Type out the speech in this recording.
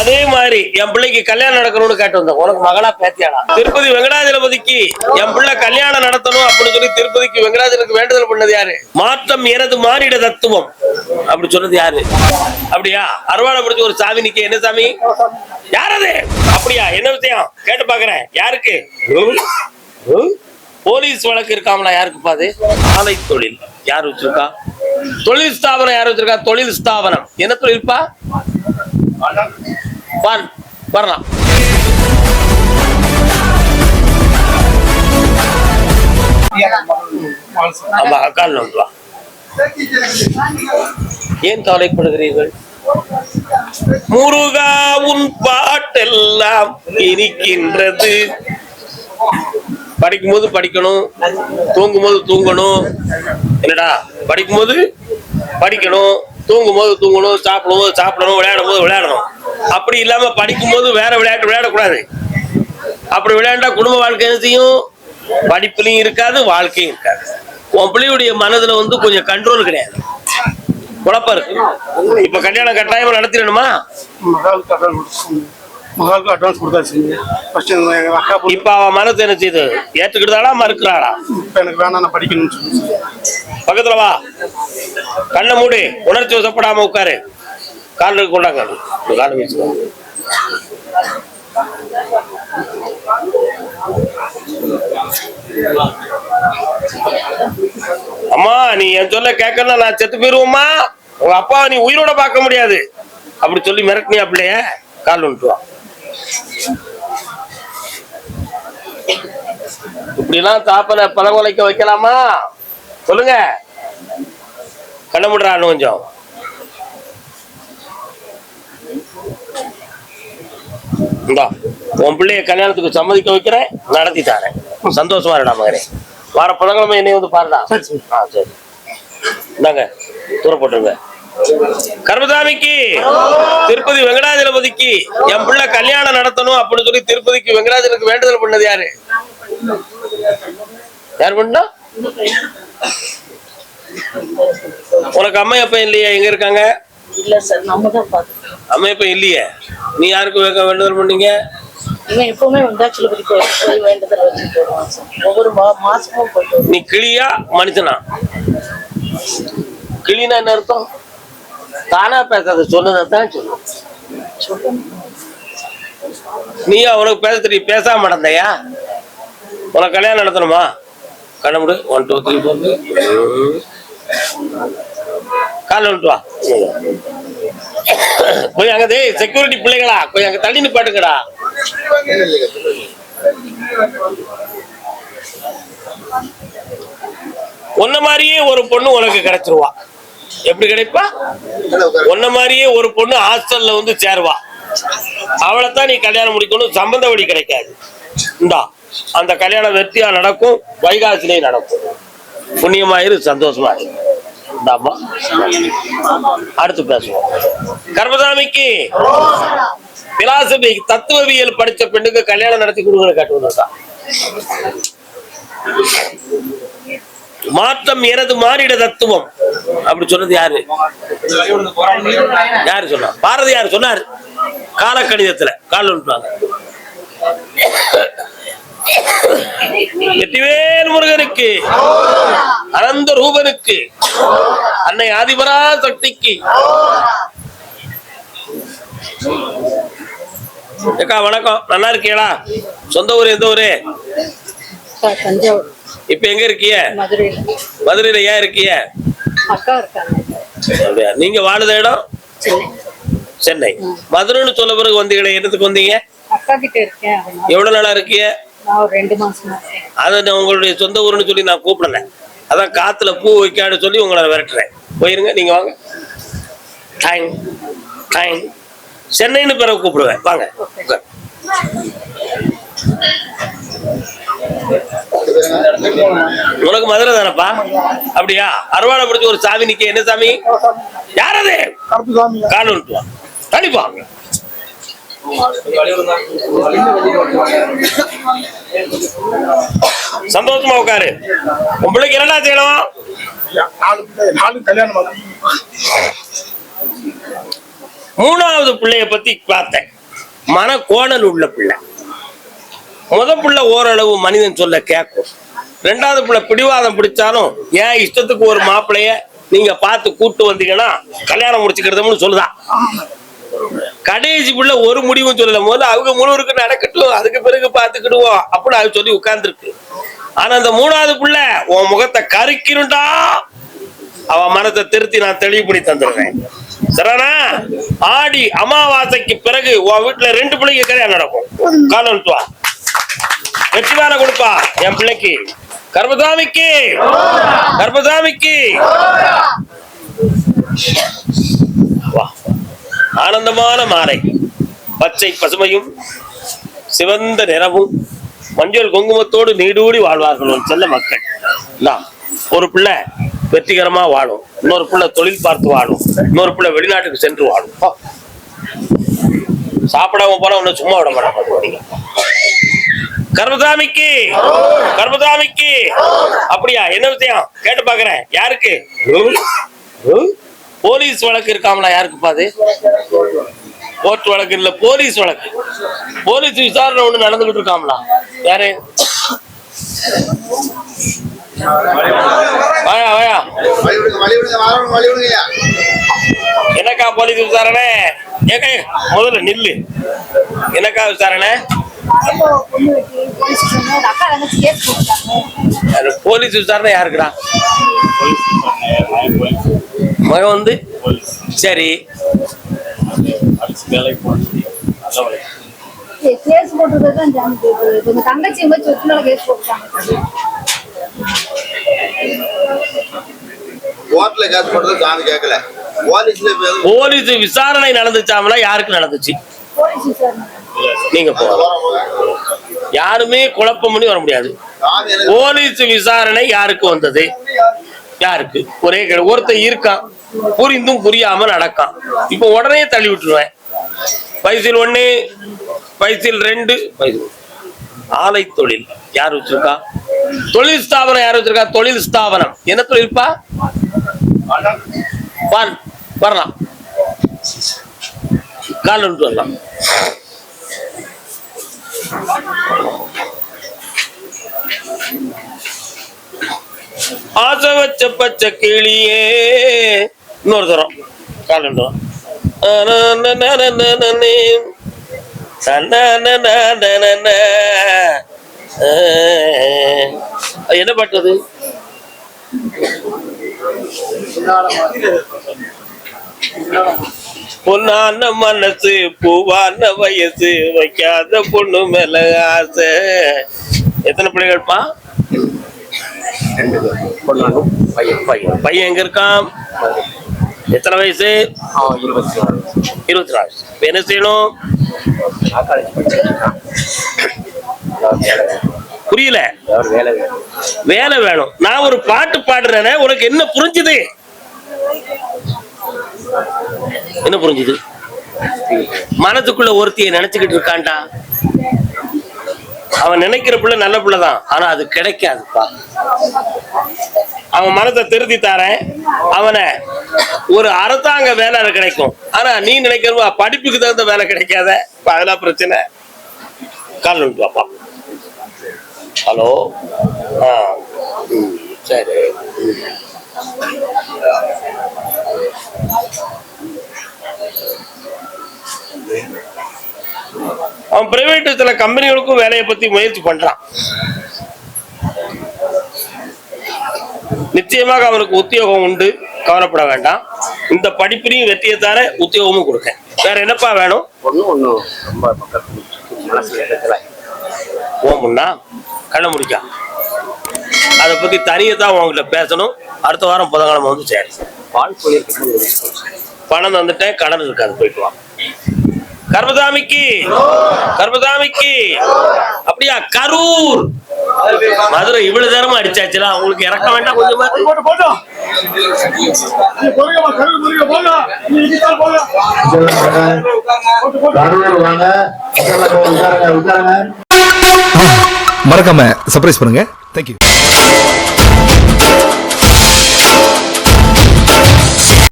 அதே மாதிரி என் பிள்ளைக்கு கல்யாணம் நடக்கணும்னு கேட்டு வந்தேன். உனக்கு மகளா பேத்தியாடா? திருப்பதி வெங்கடாஜலபதிக்கு என் பிள்ளை கல்யாணம் நடத்தணும் அப்படின்னு சொல்லி திருப்பதிக்கு வெங்கடாஜலுக்கு வேண்டுதல் பண்ணது யாரு? மாற்றம் எனது மாறிட தத்துவம். அப்படி சொன்னது யாரு? அப்படியா? அறுவாடை பிடிச்ச ஒரு சாமி நிக்க என்ன சாமி? யாரது அப்படியா? என்ன விஷயம்? கேட்டு பாக்குறேன் யாருக்கு? போலீஸ் வழக்கு இருக்காங்களா யாருக்குப்பா அது? ஆலை தொழில். யார் வச்சிருக்கா? தொழில் ஸ்தாபனம் யார் வச்சிருக்கா? தொழில் ஸ்தாபனம். என்ன தொழில்ப்பா? வரலாம். ஆமா கால் நோண்டு ஏன் கவலைப்படுகிறீர்கள்? முருகா உன் பாட்டெல்லாம் இனிக்கின்றது. படிக்கும்போது படிக்கணும் தூங்கும்போது தூங்கணும். என்னடா படிக்கும்போது படிக்கணும் தூங்கும்போது தூங்கணும் சாப்பிடும்போது சாப்பிடணும் விளையாடும் போது விளையாடணும். அப்படி இல்லாம படிக்கும்போது வேற விளையாட்டு விளையாடக்கூடாது. அப்படி விளையாண்டா குடும்ப வாழ்க்கை என்ன செய்யும் படிப்புலையும் இருக்காது வாழ்க்கையும் இருக்காது. உன் பிள்ளையுடைய மனதுல வந்து கொஞ்சம் கண்ட்ரோல் கிடையாது. குழப்பம் இருக்கு. இப்ப கல்யாணம் கட்டாயமா நடத்திடணுமா? மகாவுக்கு அட்வான்ஸ் கொடுத்தாச்சு. ஃபர்ஸ்ட் எங்கள் அக்கா இப்ப அவன் என்ன செய்யுது ஏத்துக்கிட்டாளா மறுக்கிறாளா இப்போ எனக்கு வேணாம் நான் படிக்கணும்னு சொல்லி. பக்கத்துல வா. கண்ணை மூடி. உணர்ச்சி வசப்படாம உட்காரு. காலுக்கு கொண்டாங்க காலு வச்சுக்கோ. அம்மா நீ என் சொல்ல கேட்கல நான் செத்து போயிருவோம்மா. உங்க அப்பா நீ உயிரோட பார்க்க முடியாது. அப்படி சொல்லி மிரட்டினியா அப்படியே கால் விட்டுவான் வா. இப்படிலாம் தாப்பனை பழங்குலைக்க வைக்கலாமா? சொல்லுங்க. கண்ண முடுறான்னு கொஞ்சம். இந்தா உன் பிள்ளைய கல்யாணத்துக்கு சம்மதிக்க வைக்கிறேன் நடத்தி தரேன். சந்தோஷமா இருடா மகனே. வார புதன்கிழமை என்னை வந்து பாருடா. ஆ சரி. இந்தாங்க தூர போட்டுருங்க. கர்மசாமிக்கு திருப்பதி வெங்கடாஜலபதிக்கு என் பிள்ளை கல்யாணம் நடத்தணும் அப்படின்னு சொல்லி திருப்பதிக்கு வெங்கடாஜலுக்கு வேண்டுதல் பண்ணது யாரு? யார் பண்ணா? உனக்கு அம்மா அப்பா இல்லையா? எங்க இருக்காங்க? இல்ல சார் நம்ம தான் பார்த்துக்கணும். அம்மா அப்பா இல்லையே. நீ யாருக்கு வேக- வேண்டுதல் பண்ணீங்க? இவன் எப்பவுமே வெங்காச்சலபதி கோயில் போய் வேண்டுதல் வச்சுட்டு வருவான் சார். ஒவ்வொரு மா மாசமும். நீ கிளியா மனுஷனா கிளினா என்ன அர்த்தம்? தானா பேசாத சொல்லும் சொல்லணும் நீயா உனக்கு பேச தெரியும் பேசாம நடந்தையா? உனக்கு கல்யாணம் நடத்தணுமா? கண்ண முடு. ஒன் டூ த்ரீ ஃபோர் கால வந்துட்டு வா. போய் அங்க டேய் செக்யூரிட்டி பிள்ளைங்களா போய் அங்க தள்ளி நிப்பாட்டுங்கடா. ஒன்ன மாதிரியே ஒரு பொண்ணு உனக்கு கிடைச்சிருவா. எப்படி கிடைப்பா? ஒன்ன மாதிரியே ஒரு பொண்ணு ஹாஸ்டல்ல வந்து சேருவா. அவளைத்தான் நீ கல்யாணம் முடிக்கணும் சம்பந்த வழி கிடைக்காது. இந்தா அந்த கல்யாணம் வெற்றியா நடக்கும் வைகாசிலே நடக்கும். புண்ணியமாயிரு சந்தோஷமா இரு டாபா அடுத்து பேசுவோம். கர்மசாமிக்கு பிலாசபி தத்துவவியல் படிச்ச பெண்ணுக்கு கல்யாணம் நடத்தி கொடுக்குற காட்டுவதுதான் மாற்றம் எனது மாறிட தத்துவம். அப்படி சொன்னது யாரு? யாரு சொன்னா? பாரதியார் சொன்னார். காலக்கணிதத்துல கால் வெற்றிவேல் முருகனுக்கு அனந்த ரூபனுக்கு அன்னை ஆதிபரா சக்திக்கு அக்கா வணக்கம். நல்லா இருக்கீங்களா? சொந்த ஊர் எந்த ஊரு? இப்ப எங்க இருக்கீங்க? மதுரையில். ஏன் இருக்கீங்க? அப்படியா? நீங்க வாழுத இடம்? சென்னை. மதுரைன்னு சொல்ல பிறகு வந்தீங்களே என்னத்துக்கு வந்தீங்க? எவ்வளவு நாளா இருக்கீங்க? அதை நான் உங்களுடைய சொந்த ஊருன்னு சொல்லி நான் கூப்பிடல. அதான் காத்துல பூ வைக்காடு சொல்லி உங்களை விரட்டுறேன். போயிருங்க நீங்க வாங்க. டைம் டைம் சென்னைன்னு பிறகு கூப்பிடுவேன். வாங்க. உனக்கு மதுரை தானப்பா? அப்படியா? அறுவாடை பிடிச்ச ஒரு சாமி நிக்க. என்ன சாமி? யாரது கருப்பு சாமி கால் வந்துட்டு வா கண்டிப்பா சந்தோஷமா உட்காரு. உங்களுக்கு என்னடா செய்யணும்? மூணாவது பிள்ளைய பத்தி பார்த்தேன். மன கோணல் உள்ள பிள்ளை. முத பிள்ளை ஓரளவு மனிதன் சொல்ல கேட்கும் ரெண்டாவது பிள்ளை பிடிவாதம் பிடிச்சாலும் ஏன் இஷ்டத்துக்கு ஒரு மாப்பிள்ளைய நீங்க பார்த்து கூட்டு வந்தீங்கன்னா கல்யாணம் முடிச்சுக்கிறதும்னு சொல்லுதான் கடைசி பிள்ளை ஒரு முடிவும் சொல்லல. முதல்ல அவங்க முழுவருக்கு நடக்கட்டும் அதுக்கு பிறகு பார்த்துக்கிடுவோம் அப்படின்னு அது சொல்லி உட்கார்ந்துருக்கு. ஆனா அந்த மூணாவது புள்ள உன் முகத்தை கருக்கிருண்டா அவன் மனத்தை திருத்தி நான் தெளிவுபடி தந்துடுறேன். சரானா ஆடி அமாவாசைக்கு பிறகு உன் வீட்டுல ரெண்டு பிள்ளைங்க கல்யாணம் நடக்கும். காலம் வா வெற்றி வேலை கொடுப்பா என் பிள்ளைக்கு. கர்மசாமிக்கு. கர்மசாமிக்கு. ஆனந்தமான மாலை. பச்சை பசுமையும் சிவந்த நிறமும் மஞ்சள் குங்குமத்தோடு நீடூடி வாழ்வார்கள் செல்ல மக்கள். நாம் ஒரு பிள்ளை வெற்றிகரமா வாழும். இன்னொரு பிள்ளை தொழில் பார்த்து வாழும். இன்னொரு பிள்ளை வெளிநாட்டுக்கு சென்று வாழும். சாப்பிடாம போனா உன்னை சும்மா விட மாட்டாங்க கர்மதாமிக்கு கர்மதாமிக்கு அப்படியா? என்ன விஷயம்? கேட்டு பாக்குறேன் யாருக்கு? போலீஸ் வழக்கு இருக்காங்களா யாருக்கு பாது கோர்ட் வழக்கு இல்ல போலீஸ் வழக்கு. போலீஸ் விசாரணை ஒண்ணு நடந்துகிட்டு இருக்காங்களா யாரு? வாயா வாயா. எனக்கா போலீஸ் விசாரணை? ஏங்க முதல்ல நில்லு. எனக்கா விசாரணை? போலீஸ் விசாரணை யாருக்குடா? மகன் வந்து சரி. கேஸ் தங்கச்சி கேஸ் கோர்ட்ல கேஸ் போட்டது கேட்கல. போலீஸ்ல போலீஸ் விசாரணை நடந்துச்சாமலா யாருக்கு நடந்துச்சு? போலீஸ் விசாரணை. நீங்க யாருமே குழப்பம் பண்ணி வர முடியாது. போலீஸ் விசாரணை யாருக்கு வந்தது? யாருக்கு? ஒரே கேள்வி. ஒருத்தன் இருக்கான். புரிந்தும் புரியாம நடக்கான். இப்ப உடனே தள்ளி விட்டுருவேன். பைசில் ஒண்ணு பைசில் ரெண்டு பைசில் ஆலை தொழில் யார் வச்சிருக்கா? தொழில் ஸ்தாபனம் யார் வச்சிருக்கா? தொழில் ஸ்தாபனம். என்ன தொழில்ப்பா வரலாம் கால் வரலாம். ஆசை வச்ச பச்சை கிளியே இன்னொரு தரம் கால் ரெண்டு தரம். அனனனனனனனே. தனனனனனன. அஹ். அது என்ன பாட்டு பொன்னான மனசு பூவான வயசு வைக்காத பொண்ணு மேல ஆசை எத்தனை பிள்ளைகள்ப்பா பையன் பையன் பையன் எங்க இருக்கான் எத்தனை வயசு? இருபத்தி நாலு என்ன செய்யணும்? புரியல. வேலை வேணும். நான் ஒரு பாட்டு பாடுறேனே உனக்கு என்ன புரிஞ்சுது? என்ன புரிஞ்சுது? மனதுக்குள்ள ஒருத்தியை நினைச்சுக்கிட்டு இருக்கான்டா. அவன் நினைக்கிற பிள்ளை நல்ல பிள்ளை தான் ஆனா அது கிடைக்காதுப்பா. அவன் மனத்தை திருத்தி தாரேன். அவனை ஒரு அரசாங்க வேலை கிடைக்கும். ஆனா நீ நினைக்கிற படிப்புக்கு தகுந்த வேலை கிடைக்காத? அதெல்லாம் பிரச்சனை. கால் பாப்பா ஹலோ? ஆ. ம், சரி. அவன் பிரைவேட் சில கம்பெனிகளுக்கும் வேலையை பத்தி முயற்சி பண்றான். நிச்சயமாக அவனுக்கு உத்தியோகம் உண்டு கவலைப்பட வேண்டாம். இந்த படிப்பினையும் வெற்றியை தர உத்தியோகமும் கொடுக்க வேற என்னப்பா வேணும்? ரொம்ப இடத்துல ஓமுன்னா கண்ண முடிக்கா. அதை பத்தி தனியை தான் உங்ககிட்ட பேசணும். அடுத்த வாரம் புதன்கிழமை வந்து சரி. பால் போயிருக்கும் பணம் தந்துட்டேன் கடன் இருக்காது. போயிட்டு வா. கர்மதாமிக்கு கர்மதாமிக்கு அப்படியா? கரூர். மதுரை இவ்வளவு நேரமா அடிச்சாச்சுல உங்களுக்கு இறக்க வேண்டாம் கொஞ்சம். மறக்காம சர்ப்ரைஸ் பண்ணுங்க. தேங்க்யூ